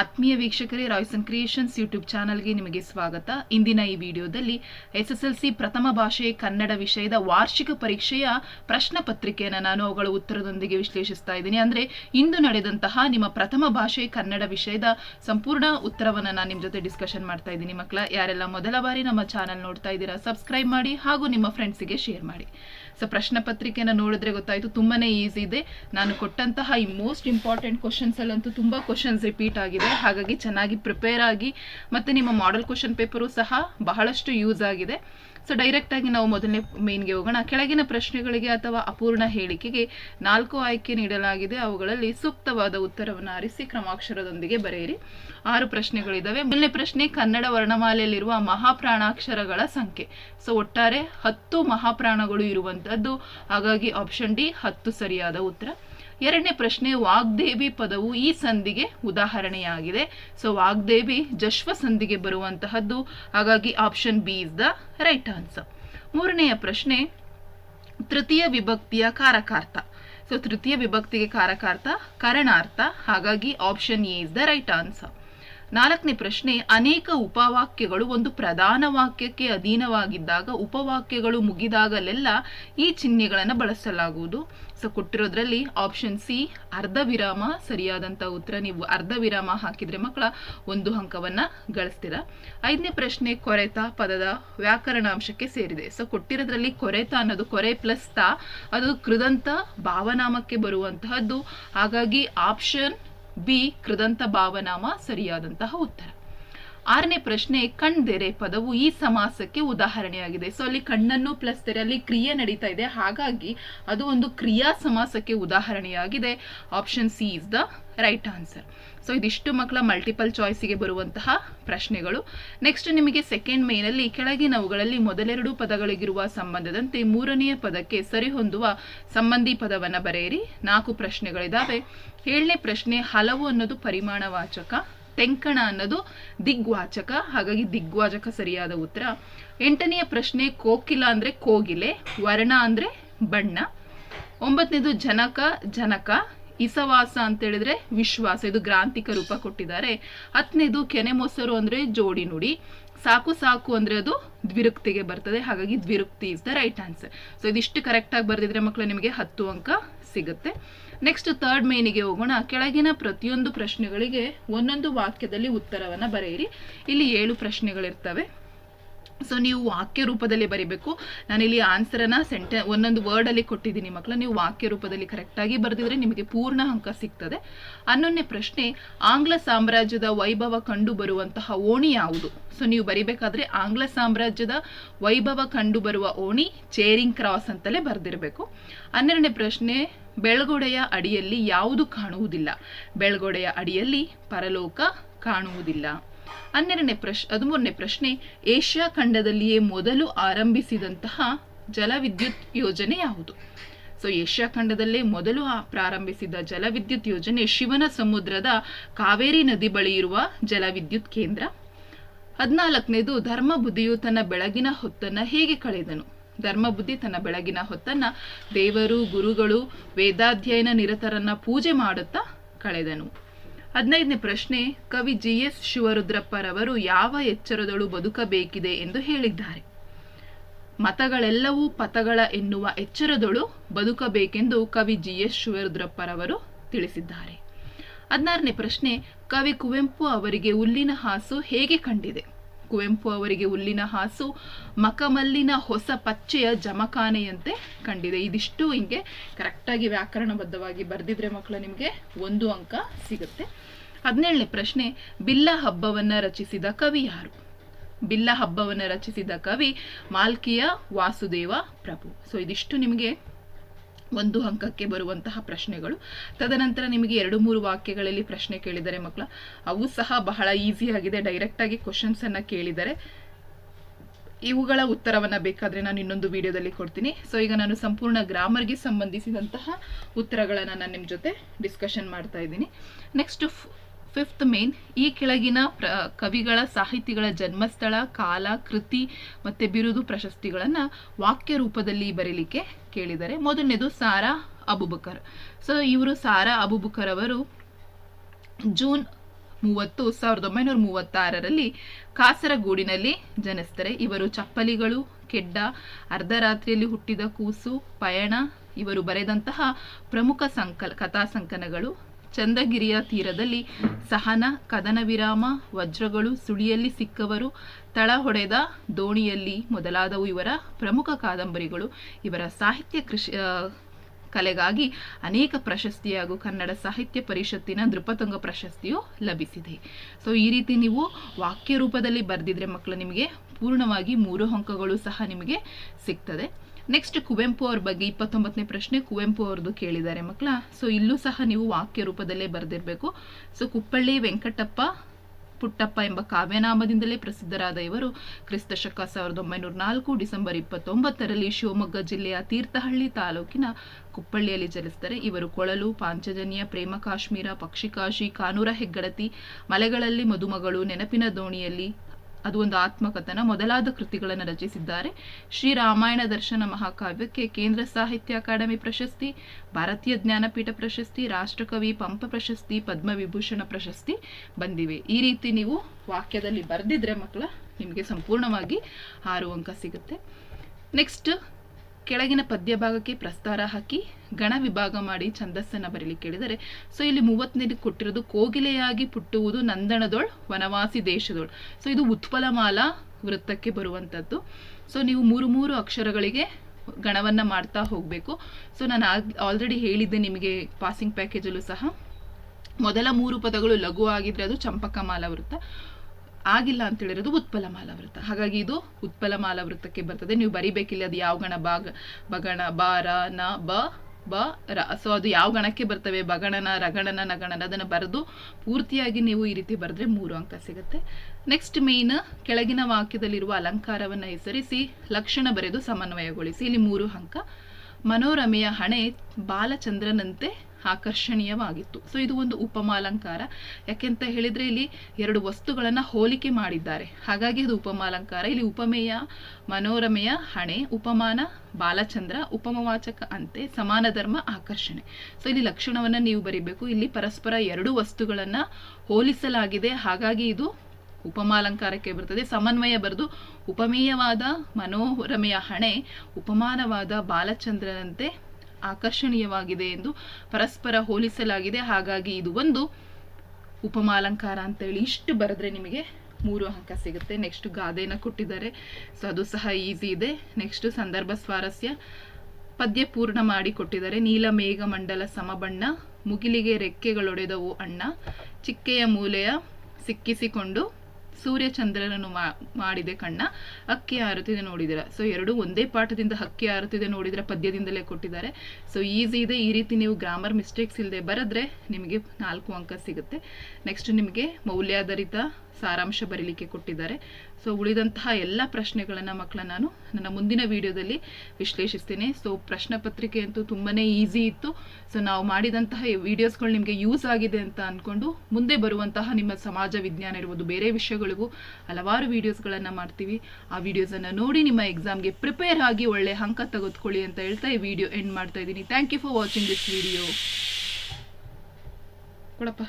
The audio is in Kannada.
ಆತ್ಮೀಯ ವೀಕ್ಷಕರೇ ರಾಯ್ಸನ್ ಕ್ರಿಯೇಷನ್ಸ್ ಯೂಟ್ಯೂಬ್ ಚಾನಲ್ಗೆ ನಿಮಗೆ ಸ್ವಾಗತ. ಇಂದಿನ ಈ ವಿಡಿಯೋದಲ್ಲಿ ಎಸ್ ಎಸ್ ಎಲ್ ಸಿ ಪ್ರಥಮ ಭಾಷೆ ಕನ್ನಡ ವಿಷಯದ ವಾರ್ಷಿಕ ಪರೀಕ್ಷೆಯ ಪ್ರಶ್ನೆ ಪತ್ರಿಕೆಯನ್ನು ನಾನು ಅವುಗಳ ಉತ್ತರದೊಂದಿಗೆ ವಿಶ್ಲೇಷಿಸ್ತಾ ಇದ್ದೀನಿ. ಅಂದರೆ ಇಂದು ನಡೆದಂತಹ ನಿಮ್ಮ ಪ್ರಥಮ ಭಾಷೆ ಕನ್ನಡ ವಿಷಯದ ಸಂಪೂರ್ಣ ಉತ್ತರವನ್ನು ನಾನು ನಿಮ್ಮ ಜೊತೆ ಡಿಸ್ಕಷನ್ ಮಾಡ್ತಾ ಇದ್ದೀನಿ. ಮಕ್ಕಳ, ಯಾರೆಲ್ಲ ಮೊದಲ ಬಾರಿ ನಮ್ಮ ಚಾನಲ್ ನೋಡ್ತಾ ಇದ್ದೀರಾ ಸಬ್ಸ್ಕ್ರೈಬ್ ಮಾಡಿ ಹಾಗೂ ನಿಮ್ಮ ಫ್ರೆಂಡ್ಸಿಗೆ ಶೇರ್ ಮಾಡಿ. ಸೊ ಪ್ರಶ್ನೆ ಪತ್ರಿಕೆನ ನೋಡಿದ್ರೆ ಗೊತ್ತಾಯಿತು, ತುಂಬಾನೇ ಈಸಿ ಇದೆ. ನಾನು ಕೊಟ್ಟಂತಹ ಈ ಮೋಸ್ಟ್ ಇಂಪಾರ್ಟೆಂಟ್ ಕ್ವಶನ್ಸ್ ಅಲ್ಲಂತೂ ತುಂಬ ಕ್ವಶನ್ಸ್ ರಿಪೀಟ್ ಆಗಿದೆ. ಹಾಗಾಗಿ ಚೆನ್ನಾಗಿ ಪ್ರಿಪೇರ್ ಆಗಿ, ಮತ್ತು ನಿಮ್ಮ ಮಾಡೆಲ್ ಕ್ವಶನ್ ಪೇಪರು ಸಹ ಬಹಳಷ್ಟು ಯೂಸ್ ಆಗಿದೆ. ಸೊ ಡೈರೆಕ್ಟ್ ಆಗಿ ನಾವು ಮೊದಲನೇ ಮೇನ್ಗೆ ಹೋಗೋಣ. ಕೆಳಗಿನ ಪ್ರಶ್ನೆಗಳಿಗೆ ಅಥವಾ ಅಪೂರ್ಣ ಹೇಳಿಕೆಗೆ ನಾಲ್ಕು ಆಯ್ಕೆ ನೀಡಲಾಗಿದೆ. ಅವುಗಳಲ್ಲಿ ಸೂಕ್ತವಾದ ಉತ್ತರವನ್ನು ಆರಿಸಿ ಕ್ರಮಾಕ್ಷರದೊಂದಿಗೆ ಬರೆಯಿರಿ. ಆರು ಪ್ರಶ್ನೆಗಳಿದ್ದಾವೆ ಮೊದಲನೇ ಪ್ರಶ್ನೆ, ಕನ್ನಡ ವರ್ಣಮಾಲೆಯಲ್ಲಿರುವ ಮಹಾಪ್ರಾಣಾಕ್ಷರಗಳ ಸಂಖ್ಯೆ. ಸೊ ಒಟ್ಟಾರೆ ಹತ್ತು ಮಹಾಪ್ರಾಣಗಳು ಇರುವಂತಹದ್ದು ಹಾಗಾಗಿ ಆಪ್ಷನ್ ಡಿ ಹತ್ತು ಸರಿಯಾದ ಉತ್ತರ. ಎರಡನೇ ಪ್ರಶ್ನೆ, ವಾಗ್ದೇವಿ ಪದವು ಈ ಸಂಧಿಗೆ ಉದಾಹರಣೆಯಾಗಿದೆ. ಸೊ ವಾಗ್ದೇವಿ ಜಶ್ವ ಸಂಧಿಗೆ ಬರುವಂತಹದ್ದು. ಹಾಗಾಗಿ option B is the right answer ಮೂರನೆಯ ಪ್ರಶ್ನೆ, ತೃತೀಯ ವಿಭಕ್ತಿಯ ಕಾರಕಾರ್ಥ. ಸೊ ತೃತೀಯ ವಿಭಕ್ತಿಗೆ ಕಾರಕಾರ್ಥ ಕರಣಾರ್ಥ. ಹಾಗಾಗಿ option A is the right answer ನಾಲ್ಕನೇ ಪ್ರಶ್ನೆ, ಅನೇಕ ಉಪವಾಕ್ಯಗಳು ಒಂದು ಪ್ರಧಾನ ವಾಕ್ಯಕ್ಕೆ ಅಧೀನವಾಗಿದ್ದಾಗ ಉಪವಾಕ್ಯಗಳು ಮುಗಿದಾಗಲೆಲ್ಲ ಈ ಚಿಹ್ನೆಗಳನ್ನು ಬಳಸಲಾಗುವುದು. ಸೊ ಕೊಟ್ಟಿರೋದ್ರಲ್ಲಿ ಆಪ್ಷನ್ ಸಿ ಅರ್ಧ ವಿರಾಮ ಸರಿಯಾದಂಥ ಉತ್ತರ ನೀವು ಅರ್ಧ ವಿರಾಮ ಹಾಕಿದ್ರೆ ಮಕ್ಕಳ ಒಂದು ಅಂಕವನ್ನು ಗಳಿಸ್ತೀರಾ. ಐದನೇ ಪ್ರಶ್ನೆ, ಕೊರೆತ ಪದದ ವ್ಯಾಕರಣಾಂಶಕ್ಕೆ ಸೇರಿದೆ. ಸೊ ಕೊಟ್ಟಿರೋದ್ರಲ್ಲಿ ಕೊರೆತ ಅನ್ನೋದು ಕೊರೆ ಪ್ಲಸ್ ತ, ಅದು ಕೃದಂತ ಭಾವನಾಮಕ್ಕೆ ಬರುವಂತಹದ್ದು. ಹಾಗಾಗಿ ಆಪ್ಷನ್ ಬಿ ಕೃದಂತ ಭಾವನಾಮ ಸರಿಯಾದಂತಹ ಉತ್ತರ. ಆರನೇ ಪ್ರಶ್ನೆ ಕಣ್ದೆರೆ ಪದವು ಈ ಸಮಾಸಕ್ಕೆ ಉದಾಹರಣೆಯಾಗಿದೆ. ಸೊ ಅಲ್ಲಿ ಕಣ್ಣನ್ನು ಪ್ಲಸ್ ತೆರೆ, ಅಲ್ಲಿ ಕ್ರಿಯೆ ನಡೀತಾ ಇದೆ. ಹಾಗಾಗಿ ಅದು ಒಂದು ಕ್ರಿಯಾ ಸಮಾಸಕ್ಕೆ ಉದಾಹರಣೆಯಾಗಿದೆ. Option C is the right answer so ಇದಿಷ್ಟು ಮಕ್ಕಳ ಮಲ್ಟಿಪಲ್ ಚಾಯ್ಸಿಗೆ ಬರುವಂತಹ ಪ್ರಶ್ನೆಗಳು. ನೆಕ್ಸ್ಟ್ ನಿಮಗೆ ಸೆಕೆಂಡ್ ಮೇನಲ್ಲಿ ಕೆಳಗಿನವುಗಳಲ್ಲಿ ಮೊದಲೆರಡು ಪದಗಳಿಗಿರುವ ಸಂಬಂಧದಂತೆ ಮೂರನೆಯ ಪದಕ್ಕೆ ಸರಿಹೊಂದುವ ಸಂಬಂಧಿ ಪದವನ್ನು ಬರೆಯಿರಿ. ನಾಲ್ಕು ಪ್ರಶ್ನೆಗಳಿದ್ದಾವೆ ಏಳನೇ ಪ್ರಶ್ನೆ, ಹಲವು ಅನ್ನೋದು ಪರಿಮಾಣವಾಚಕ. ತೆಂಕಣ ಅನ್ನೋದು ದಿಗ್ವಾಚಕ, ಹಾಗಾಗಿ ದಿಗ್ವಾಚಕ ಸರಿಯಾದ ಉತ್ತರ. ಎಂಟನೆಯ ಪ್ರಶ್ನೆ, ಕೋಕಿಲ ಅಂದ್ರೆ ಕೋಗಿಲೆ, ವರ್ಣ ಅಂದ್ರೆ ಬಣ್ಣ. ಒಂಬತ್ತನೇದು, ಜನಕ ಜನಕ. ಇಸವಾಸ ಅಂತ ಹೇಳಿದ್ರೆ ವಿಶ್ವಾಸ, ಇದು ಗ್ರಾಂಥಿಕ ರೂಪ ಕೊಟ್ಟಿದ್ದಾರೆ. ಹತ್ತನೇದು, ಕೆನೆ ಮೊಸರು ಅಂದ್ರೆ ಜೋಡಿ ನುಡಿ. ಸಾಕು ಸಾಕು ಅಂದ್ರೆ ಅದು ದ್ವಿರುಕ್ತಿಗೆ ಬರ್ತದೆ, ಹಾಗಾಗಿ ದ್ವಿರುಕ್ತಿ is the right answer so ಇದಿಷ್ಟು ಕರೆಕ್ಟಾಗಿ ಬರ್ದಿದ್ರೆ ಮಕ್ಕಳು ನಿಮಗೆ ಹತ್ತು ಅಂಕ ಸಿಗುತ್ತೆ. ನೆಕ್ಸ್ಟ್ ಥರ್ಡ್ ಮೇನಿಗೆ ಹೋಗೋಣ. ಕೆಳಗಿನ ಪ್ರತಿಯೊಂದು ಪ್ರಶ್ನೆಗಳಿಗೆ ಒಂದೊಂದು ವಾಕ್ಯದಲ್ಲಿ ಉತ್ತರವನ್ನು ಬರೆಯಿರಿ. ಇಲ್ಲಿ ಏಳು ಪ್ರಶ್ನೆಗಳಿರ್ತವೆ. ಸೊ ನೀವು ವಾಕ್ಯ ರೂಪದಲ್ಲಿ ಬರಿಬೇಕು. ನಾನಿಲ್ಲಿ ಆನ್ಸರನ್ನು ಸೆಂಟೆ ಒಂದೊಂದು ವರ್ಡಲ್ಲಿ ಕೊಟ್ಟಿದ್ದೀನಿ ಮಕ್ಕಳು. ನೀವು ವಾಕ್ಯ ರೂಪದಲ್ಲಿ ಕರೆಕ್ಟಾಗಿ ಬರೆದಿದ್ರೆ ನಿಮಗೆ ಪೂರ್ಣ ಅಂಕ ಸಿಗ್ತದೆ. ಹನ್ನೊಂದನೇ ಪ್ರಶ್ನೆ, ಆಂಗ್ಲ ಸಾಮ್ರಾಜ್ಯದ ವೈಭವ ಕಂಡು ಬರುವಂತಹ ಓಣಿ ಯಾವುದು? ಸೊ ನೀವು ಬರಿಬೇಕಾದ್ರೆ ಆಂಗ್ಲ ಸಾಮ್ರಾಜ್ಯದ ವೈಭವ ಕಂಡು ಬರುವ ಓಣಿ ಚೇರಿಂಗ್ ಕ್ರಾಸ್ ಅಂತಲೇ ಬರೆದಿರಬೇಕು. ಹನ್ನೆರಡನೇ ಪ್ರಶ್ನೆ, ಬೆಳಗೊಡೆಯ ಅಡಿಯಲ್ಲಿ ಯಾವುದು ಕಾಣುವುದಿಲ್ಲ? ಬೆಳಗೊಡೆಯ ಅಡಿಯಲ್ಲಿ ಪರಲೋಕ ಕಾಣುವುದಿಲ್ಲ. ಹನ್ನೆರಡನೇ ಪ್ರಶ್, ಹದಿಮೂರನೇ ಪ್ರಶ್ನೆ, ಏಷ್ಯಾ ಖಂಡದಲ್ಲಿಯೇ ಮೊದಲು ಆರಂಭಿಸಿದಂತಹ ಜಲವಿದ್ಯುತ್ ಯೋಜನೆ ಯಾವುದು? ಸೊ ಏಷ್ಯಾ ಖಂಡದಲ್ಲೇ ಮೊದಲು ಪ್ರಾರಂಭಿಸಿದ ಜಲವಿದ್ಯುತ್ ಯೋಜನೆ ಶಿವನ ಸಮುದ್ರದ ಕಾವೇರಿ ನದಿ ಬಳಿ ಇರುವ ಜಲವಿದ್ಯುತ್ ಕೇಂದ್ರ. ಹದಿನಾಲ್ಕನೇದು, ಧರ್ಮಬುದ್ಧಿಯು ತನ್ನ ಬೆಳಗಿನ ಹೊತ್ತನ್ನು ಹೇಗೆ ಕಳೆದನು? ಧರ್ಮಬುದ್ಧಿ ತನ್ನ ಬೆಳಗಿನ ಹೊತ್ತನ್ನು ದೇವರು, ಗುರುಗಳು, ವೇದಾಧ್ಯಯನ ನಿರತರನ್ನ ಪೂಜೆ ಮಾಡುತ್ತಾ ಕಳೆದನು. ಹದಿನೈದನೇ ಪ್ರಶ್ನೆ, ಕವಿ ಜಿ. ಎಸ್. ಶಿವರುದ್ರಪ್ಪರವರು ಯಾವ ಎಚ್ಚರದಳು ಬದುಕಬೇಕಿದೆ ಎಂದು ಹೇಳಿದ್ದಾರೆ. ಮತಗಳೆಲ್ಲವೂ ಪಥಗಳ ಎನ್ನುವ ಎಚ್ಚರದಳು ಬದುಕಬೇಕೆಂದು ಕವಿ ಜಿ. ಎಸ್. ಶಿವರುದ್ರಪ್ಪರವರು ತಿಳಿಸಿದ್ದಾರೆ. ಹದಿನಾರನೇ ಪ್ರಶ್ನೆ, ಕವಿ ಕುವೆಂಪು ಅವರಿಗೆ ಹುಲ್ಲಿನ ಹಾಸು ಹೇಗೆ ಕಂಡಿದೆ? ಕುವೆಂಪು ಅವರಿಗೆ ಹುಲ್ಲಿನ ಹಾಸು, ಮಕಮಲ್ಲಿನ ಹೊಸ ಪಚ್ಚೆಯ ಜಮಖಾನೆಯಂತೆ ಕಂಡಿದೆ. ಇದಿಷ್ಟು ಹಿಂಗೆ ಕರೆಕ್ಟಾಗಿ ವ್ಯಾಕರಣಬದ್ಧವಾಗಿ ಬರೆದಿದ್ರೆ ಮಕ್ಕಳು ನಿಮಗೆ ಒಂದು ಅಂಕ ಸಿಗುತ್ತೆ. ಹದಿನೇಳನೇ ಪ್ರಶ್ನೆ, ಬಿಲ್ಲ ಹಬ್ಬವನ್ನು ರಚಿಸಿದ ಕವಿ ಯಾರು? ಬಿಲ್ಲ ಹಬ್ಬವನ್ನು ರಚಿಸಿದ ಕವಿ ಮಾಲ್ಕಿಯ ವಾಸುದೇವ ಪ್ರಭು. ಸೊ ಇದಿಷ್ಟು ನಿಮಗೆ ಒಂದು ಅಂಕಕ್ಕೆ ಬರುವಂತಹ ಪ್ರಶ್ನೆಗಳು. ತದನಂತರ ನಿಮಗೆ ಎರಡು ಮೂರು ವಾಕ್ಯಗಳಲ್ಲಿ ಪ್ರಶ್ನೆ ಕೇಳಿದರೆ ಮಕ್ಕಳ, ಅವು ಸಹ ಬಹಳ ಈಸಿಯಾಗಿದೆ ಡೈರೆಕ್ಟಾಗಿ ಕ್ವಶನ್ಸನ್ನು ಕೇಳಿದರೆ ಇವುಗಳ ಉತ್ತರವನ್ನು ಬೇಕಾದರೆ ನಾನು ಇನ್ನೊಂದು ವಿಡಿಯೋದಲ್ಲಿ ಕೊಡ್ತೀನಿ. ಸೊ ಈಗ ನಾನು ಸಂಪೂರ್ಣ ಗ್ರಾಮರ್ಗೆ ಸಂಬಂಧಿಸಿದಂತಹ ಉತ್ತರಗಳನ್ನು ನಾನು ನಿಮ್ಮ ಜೊತೆ ಡಿಸ್ಕಷನ್ ಮಾಡ್ತಾ ಇದ್ದೀನಿ. ನೆಕ್ಸ್ಟ್ ಫಿಫ್ತ್ ಮೇನ್ ಈ ಕೆಳಗಿನ ಪ್ರ, ಕವಿಗಳ ಸಾಹಿತಿಗಳ ಜನ್ಮಸ್ಥಳ, ಕಾಲ, ಕೃತಿ ಮತ್ತು ಬಿರುದು ಪ್ರಶಸ್ತಿಗಳನ್ನು ವಾಕ್ಯ ರೂಪದಲ್ಲಿ ಬರೀಲಿಕ್ಕೆ ಕೇಳಿದ್ದಾರೆ ಮೊದಲನೇದು ಸಾರಾ ಅಬುಬಕರ್. ಸೊ ಇವರು ಸಾರಾ ಅಬುಬಕರ್ ಅವರು ಜೂನ್ ಮೂವತ್ತು, ಸಾವಿರದ ಒಂಬೈನೂರ ಮೂವತ್ತಾರರಲ್ಲಿ ಕಾಸರಗೂಡಿನಲ್ಲಿ ಜನಿಸ್ತಾರೆ ಇವರು ಚಪ್ಪಲಿಗಳು, ಕೆಡ್ಡ, ಅರ್ಧರಾತ್ರಿಯಲ್ಲಿ ಹುಟ್ಟಿದ ಕೂಸು, ಪಯಣ, ಇವರು ಬರೆದಂತಹ ಪ್ರಮುಖ ಸಂಕಲ್ ಕಥಾ ಸಂಕಲನಗಳು ಚಂದಗಿರಿಯ ತೀರದಲ್ಲಿ ಸಹನ, ಕದನ ವಿರಾಮ, ವಜ್ರಗಳು ಸುಳಿಯಲ್ಲಿ ಸಿಕ್ಕವರು, ತಳ ಹೊಡೆದ ದೋಣಿಯಲ್ಲಿ ಮೊದಲಾದವು ಇವರ ಪ್ರಮುಖ ಕಾದಂಬರಿಗಳು. ಇವರ ಸಾಹಿತ್ಯ ಕೃಷಿ ಕಲೆಗಾಗಿ ಅನೇಕ ಪ್ರಶಸ್ತಿ ಹಾಗೂ ಕನ್ನಡ ಸಾಹಿತ್ಯ ಪರಿಷತ್ತಿನ ನೃಪತುಂಗ ಪ್ರಶಸ್ತಿಯು ಲಭಿಸಿದೆ. ಸೊ ಈ ರೀತಿ ನೀವು ವಾಕ್ಯ ರೂಪದಲ್ಲಿ ಬರೆದಿದ್ರೆ ಮಕ್ಕಳು ನಿಮಗೆ ಪೂರ್ಣವಾಗಿ ಮೂರು ಅಂಕಗಳು ಸಹ ನಿಮಗೆ ಸಿಗ್ತದೆ. ನೆಕ್ಸ್ಟ್ ಕುವೆಂಪು ಅವ್ರ ಬಗ್ಗೆ ಇಪ್ಪತ್ತೊಂಬತ್ತನೇ ಪ್ರಶ್ನೆ ಕುವೆಂಪು ಅವ್ರದ್ದು ಕೇಳಿದ್ದಾರೆ ಮಕ್ಕಳ. ಸೊ ಇಲ್ಲೂ ಸಹ ನೀವು ವಾಕ್ಯ ರೂಪದಲ್ಲೇ ಬರೆದಿರಬೇಕು. ಸೊ ಕುಪ್ಪಳ್ಳಿ ವೆಂಕಟಪ್ಪ ಪುಟ್ಟಪ್ಪ ಎಂಬ ಕಾವ್ಯನಾಮದಿಂದಲೇ ಪ್ರಸಿದ್ಧರಾದ ಇವರು ಕ್ರಿಸ್ತ ಶಕ ಸಾವಿರದ ಒಂಬೈನೂರ ನಾಲ್ಕು ಡಿಸೆಂಬರ್ ಇಪ್ಪತ್ತೊಂಬತ್ತರಲ್ಲಿ ಶಿವಮೊಗ್ಗ ಜಿಲ್ಲೆಯ ತೀರ್ಥಹಳ್ಳಿ ತಾಲೂಕಿನ ಕುಪ್ಪಳ್ಳಿಯಲ್ಲಿ ಜನಿಸ್ತಾರೆ ಇವರು ಕೊಳಲು, ಪಾಂಚಜನ್ಯ, ಪ್ರೇಮ ಕಾಶ್ಮೀರ, ಪಕ್ಷಿಕಾಶಿ, ಕಾನೂರ ಹೆಗ್ಗಡತಿ, ಮಲೆಗಳಲ್ಲಿ ಮದುಮಗಳು, ನೆನಪಿನ ದೋಣಿಯಲ್ಲಿ ಅದು ಒಂದು ಆತ್ಮಕಥನ. ಮೊದಲಾದ ಕೃತಿಗಳನ್ನು ರಚಿಸಿದ್ದಾರೆ. ಶ್ರೀ ರಾಮಾಯಣ ದರ್ಶನ ಮಹಾಕಾವ್ಯಕ್ಕೆ ಕೇಂದ್ರ ಸಾಹಿತ್ಯ ಅಕಾಡೆಮಿ ಪ್ರಶಸ್ತಿ, ಭಾರತೀಯ ಜ್ಞಾನಪೀಠ ಪ್ರಶಸ್ತಿ, ರಾಷ್ಟ್ರಕವಿ ಪಂಪ ಪ್ರಶಸ್ತಿ, ಪದ್ಮವಿಭೂಷಣ ಪ್ರಶಸ್ತಿ ಬಂದಿವೆ. ಈ ರೀತಿ ನೀವು ವಾಕ್ಯದಲ್ಲಿ ಬರೆದಿದ್ರೆ ಮಕ್ಕಳ, ನಿಮಗೆ ಸಂಪೂರ್ಣವಾಗಿ ಆರು ಅಂಕ ಸಿಗುತ್ತೆ. ನೆಕ್ಸ್ಟ್ ಕೆಳಗಿನ ಪದ್ಯ ಭಾಗಕ್ಕೆ ಪ್ರಸ್ತಾರ ಹಾಕಿ ಗಣ ವಿಭಾಗ ಮಾಡಿ ಛಂದಸ್ಸನ್ನು ಬರೀಲಿಕ್ಕೆ ಕೇಳಿದರೆ, ಸೊ ಇಲ್ಲಿ ಮೂವತ್ತನೇದಕ್ಕೆ ಕೊಟ್ಟಿರೋದು ಕೋಗಿಲೆಯಾಗಿ ಪುಟ್ಟುವುದು ನಂದನದೊಳ್, ವನವಾಸಿ ದೇಶದೊಳ್. ಸೊ ಇದು ಉತ್ಪಲಮಾಲ ವೃತ್ತಕ್ಕೆ ಬರುವಂಥದ್ದು ಸೊ ನೀವು ಮೂರು ಮೂರು ಅಕ್ಷರಗಳಿಗೆ ಗಣವನ್ನ ಮಾಡ್ತಾ ಹೋಗಬೇಕು. ಸೊ ನಾನು ಆಲ್ರೆಡಿ ಹೇಳಿದ್ದೆ ನಿಮಗೆ ಪಾಸಿಂಗ್ ಪ್ಯಾಕೇಜಲ್ಲೂ ಸಹ. ಮೊದಲ ಮೂರು ಪದಗಳು ಲಘು ಆಗಿದ್ರೆ ಅದು ಚಂಪಕಮಾಲ ವೃತ್ತ. ಆಗಿಲ್ಲ ಅಂತ ಹೇಳಿರೋದು ಉತ್ಪಲ ಹಾಗಾಗಿ ಇದು ಉತ್ಪಲ ವೃತ್ತಕ್ಕೆ ಬರ್ತದೆ. ನೀವು ಬರಿಬೇಕಿಲ್ಲ ಅದು ಯಾವ ಗಣ ಬಾಗ ಬಗಣ ಬಾರ ನ, ಬ ಬ, ರ. ಸೊ ಅದು ಯಾವ ಗಣಕ್ಕೆ ಬರ್ತವೆ? ಬಗಣನ, ರಗಣನ, ನಗಣನ, ಅದನ್ನು ಬರೆದು ಪೂರ್ತಿಯಾಗಿ ನೀವು ಈ ರೀತಿ ಬರೆದ್ರೆ ಮೂರು ಅಂಕ ಸಿಗುತ್ತೆ. ನೆಕ್ಸ್ಟ್ ಮೇನ್ ಕೆಳಗಿನ ವಾಕ್ಯದಲ್ಲಿರುವ ಅಲಂಕಾರವನ್ನು ಹೆಸರಿಸಿ, ಲಕ್ಷಣ ಬರೆದು ಸಮನ್ವಯಗೊಳಿಸಿ. ಇಲ್ಲಿ ಮೂರು ಅಂಕ. ಮನೋರಮೆಯ ಹಣೆ ಬಾಲಚಂದ್ರನಂತೆ ಆಕರ್ಷಣೀಯವಾಗಿತ್ತು. ಸೊ ಇದು ಒಂದು ಉಪಮಾಲಂಕಾರ. ಯಾಕೆಂತ ಹೇಳಿದ್ರೆ ಇಲ್ಲಿ ಎರಡು ವಸ್ತುಗಳನ್ನು ಹೋಲಿಕೆ ಮಾಡಿದ್ದಾರೆ. ಹಾಗಾಗಿ ಅದು ಉಪಮಾಲಂಕಾರ. ಇಲ್ಲಿ ಉಪಮೇಯ, ಮನೋರಮೆಯ ಹಣೆ, ಉಪಮಾನ, ಬಾಲಚಂದ್ರ, ಉಪಮವಾಚಕ ಅಂತೆ, ಸಮಾನ ಧರ್ಮ, ಆಕರ್ಷಣೆ. ಸೊ ಇಲ್ಲಿ ಲಕ್ಷಣವನ್ನ ನೀವು ಬರಿಬೇಕು. ಇಲ್ಲಿ ಪರಸ್ಪರ ಎರಡು ವಸ್ತುಗಳನ್ನು ಹೋಲಿಸಲಾಗಿದೆ. ಹಾಗಾಗಿ ಇದು ಉಪಮಾಲಂಕಾರಕ್ಕೆ ಬರ್ತದೆ. ಸಮನ್ವಯ ಬರೆದು ಉಪಮೇಯವಾದ, ಮನೋರಮೆಯ ಹಣೆ, ಉಪಮಾನವಾದ, ಬಾಲಚಂದ್ರನಂತೆ ಆಕರ್ಷಣೀಯವಾಗಿದೆ ಎಂದು ಪರಸ್ಪರ ಹೋಲಿಸಲಾಗಿದೆ. ಹಾಗಾಗಿ ಇದು ಒಂದು ಉಪಮಾಲಂಕಾರ ಅಂತೇಳಿ ಇಷ್ಟು ಬರೆದ್ರೆ ನಿಮಗೆ ಮೂರು ಅಂಕ ಸಿಗುತ್ತೆ. ನೆಕ್ಸ್ಟ್ ಗಾದೆನ ಕೊಟ್ಟಿದ್ದಾರೆ. ಸೊ ಅದು ಸಹ ಈಸಿ ಇದೆ. ನೆಕ್ಸ್ಟ್ ಸಂದರ್ಭ ಸ್ವಾರಸ್ಯ. ಪದ್ಯ ಪೂರ್ಣ ಮಾಡಿ ಕೊಟ್ಟಿದ್ದಾರೆ. ನೀಲ ಮೇಘ ಮಂಡಲ ಸಮಬಣ್ಣ, ಮುಗಿಲಿಗೆ ರೆಕ್ಕೆಗಳೊಡೆದವು ಅಣ್ಣ, ಚಿಕ್ಕೆಯ ಮೂಲೆಯ ಸಿಕ್ಕಿಸಿಕೊಂಡು ಸೂರ್ಯ ಚಂದ್ರನನ್ನು ಮಾಡಿದೆ ಕಣ್ಣ. ಅಕ್ಕಿ ಆರುತ್ತಿದೆ ನೋಡಿದಿರ. ಸೊ ಎರಡು ಒಂದೇ ಪಾಠದಿಂದ ಹಕ್ಕಿ ಆರುತ್ತಿದೆ ನೋಡಿದ್ರೆ, ಪದ್ಯದಿಂದಲೇ ಕೊಟ್ಟಿದ್ದಾರೆ. ಸೊ ಈಸಿ ಇದೆ. ಈ ರೀತಿ ನೀವು ಗ್ರಾಮರ್ ಮಿಸ್ಟೇಕ್ಸ್ ಇಲ್ಲದೆ ಬರೆದ್ರೆ ನಿಮಗೆ ನಾಲ್ಕು ಅಂಕ ಸಿಗುತ್ತೆ. ನೆಕ್ಸ್ಟ್ ನಿಮಗೆ ಮೌಲ್ಯಾಧಾರಿತ ಸಾರಾಂಶ ಬರೀಲಿಕ್ಕೆ ಕೊಟ್ಟಿದ್ದಾರೆ. ಸೊ ಉಳಿದಂತಹ ಎಲ್ಲ ಪ್ರಶ್ನೆಗಳನ್ನು ಮಕ್ಕಳ ನಾನು ನನ್ನ ಮುಂದಿನ ವಿಡಿಯೋದಲ್ಲಿ ವಿಶ್ಲೇಷಿಸ್ತೀನಿ. ಸೊ ಪ್ರಶ್ನೆ ಪತ್ರಿಕೆ ಅಂತೂ ತುಂಬಾ ಈಸಿ ಇತ್ತು. ಸೊ ನಾವು ಮಾಡಿದಂತಹ ವೀಡಿಯೋಸ್ಗಳು ನಿಮಗೆ ಯೂಸ್ ಆಗಿದೆ ಅಂತ ಅಂದ್ಕೊಂಡು ಮುಂದೆ ಬರುವಂತಹ ನಿಮ್ಮ ಸಮಾಜ ವಿಜ್ಞಾನ ಇರ್ಬೋದು, ಬೇರೆ ವಿಷಯಗಳಿಗೂ ಹಲವಾರು ವೀಡಿಯೋಸ್ಗಳನ್ನು ಮಾಡ್ತೀವಿ. ಆ ವಿಡಿಯೋಸನ್ನು ನೋಡಿ ನಿಮ್ಮ ಎಕ್ಸಾಮ್ಗೆ ಪ್ರಿಪೇರ್ ಆಗಿ ಒಳ್ಳೆ ಅಂಕ ತೆಗೆದುಕೊಳ್ಳಿ ಅಂತ ಹೇಳ್ತಾ ಈ ವಿಡಿಯೋ ಎಂಡ್ ಮಾಡ್ತಾ ಇದ್ದೀನಿ. Thank you for watching this video ಕೊಡಪ್ಪ.